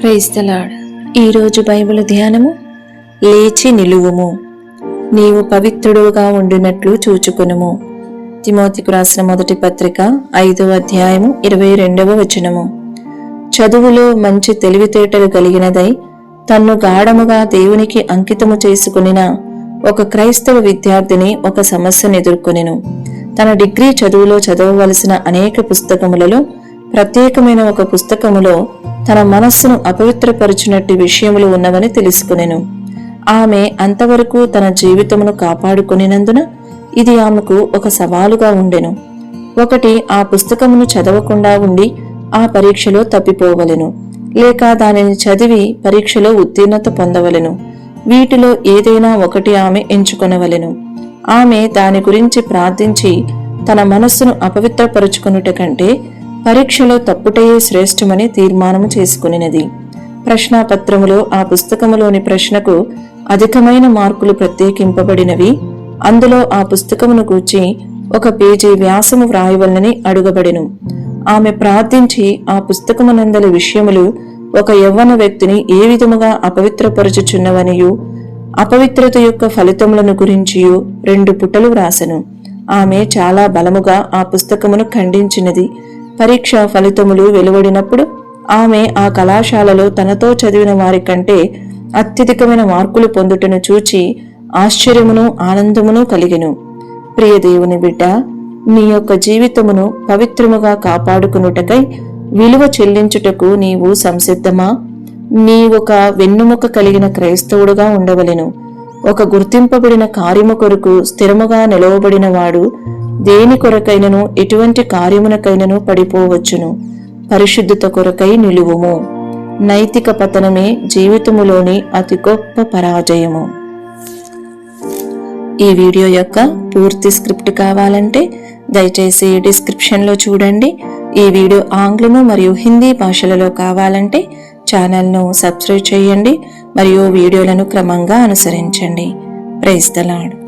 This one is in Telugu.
క్రైస్తలాడ్ ఈరోజు బైబిల్ ధ్యానము లేచి నిలువుము. నీవు పవిత్రుడుగా ఉండినట్లు చూచుకునుము. తిమోతికు రాసిన మొదటి పత్రిక ఐదవ అధ్యాయము ఇరవై రెండవ వచనము. చదువులో మంచి తెలివితేటలు కలిగినదై తన్ను గాఢముగా దేవునికి అంకితము చేసుకునిన ఒక క్రైస్తవ విద్యార్థిని ఒక సమస్యను ఎదుర్కొనెను. తన డిగ్రీ చదువులో చదవవలసిన అనేక పుస్తకములలో ప్రత్యేకమైన ఒక పుస్తకములో తన మనస్సును అపవిత్రపరుచినట్టు విషయములు ఉన్నవని తెలుసుకునెను. ఆమె అంతవరకు తన జీవితమును కాపాడుకునినందున ఇది ఆమెకు ఒక సవాలుగా ఉండెను. ఒకటి ఆ పుస్తకమును చదవకుండా ఉండి ఆ పరీక్షలో తప్పిపోవలెను. లేక దానిని చదివి పరీక్షలో ఉత్తీర్ణత పొందవలెను. వీటిలో ఏదైనా ఒకటి ఆమె ఎంచుకొనవలెను. ఆమె దాని గురించి ప్రార్థించి తన మనస్సును అపవిత్రపరుచుకొనుట కంటే పరీక్షలో తప్పుటయే శ్రేష్టమని తీర్మానము చేసుకునినది. ప్రశ్నాపత్రములో ఆ పుస్తకములోని ప్రశ్నకు అధికమైన మార్కులు ప్రత్యేకింపబడినవి. అందులో ఆ పుస్తకమును కూర్చి ఒక పేజీ వ్యాసము వ్రాయవలనని అడుగబడెను. ఆమె ప్రార్థించి ఆ పుస్తకమునందలి విషయములు ఒక యవ్వన వ్యక్తిని ఏ విధముగా అపవిత్రపరచుచున్నవనియు అపవిత్రత యొక్క ఫలితములను గురించియు రెండు పుటలు వ్రాసెను. ఆమె చాలా బలముగా ఆ పుస్తకమును ఖండించినది. పరీక్ష ఫలితములు వెలువడినప్పుడు ఆమె ఆ కళాశాలలో తనతో చదివిన వారి కంటే అత్యధికమైన మార్కులు పొందుటను చూచి ఆశ్చర్యమును ఆనందమును కలిగెను. ప్రియదేవుని బిడ్డ నీ యొక్క జీవితమును పవిత్రముగా కాపాడుకునుటకై విలువ చెల్లించుటకు నీవు సంసిద్ధమా? నీ ఒక వెన్నుముక కలిగిన క్రైస్తవుడుగా ఉండవలెను. ఒక గుర్తింపబడిన కార్యము కొరకు స్థిరముగా నిలవబడిన వాడు దేని కొరకైనను ఎటువంటి కార్యమునకైనను పడిపోవచ్చును. పరిశుద్ధత కొరకై నిలువుము. నైతిక పతనమే జీవితములోని అతి గొప్ప పరాజయము. ఈ వీడియో యొక్క పూర్తి స్క్రిప్ట్ కావాలంటే దయచేసి డిస్క్రిప్షన్లో చూడండి. ఈ వీడియో ఆంగ్లము మరియు హిందీ భాషలలో కావాలంటే ఛానల్ను సబ్స్క్రైబ్ చేయండి మరియు వీడియోలను క్రమంగా అనుసరించండి. Praise the lord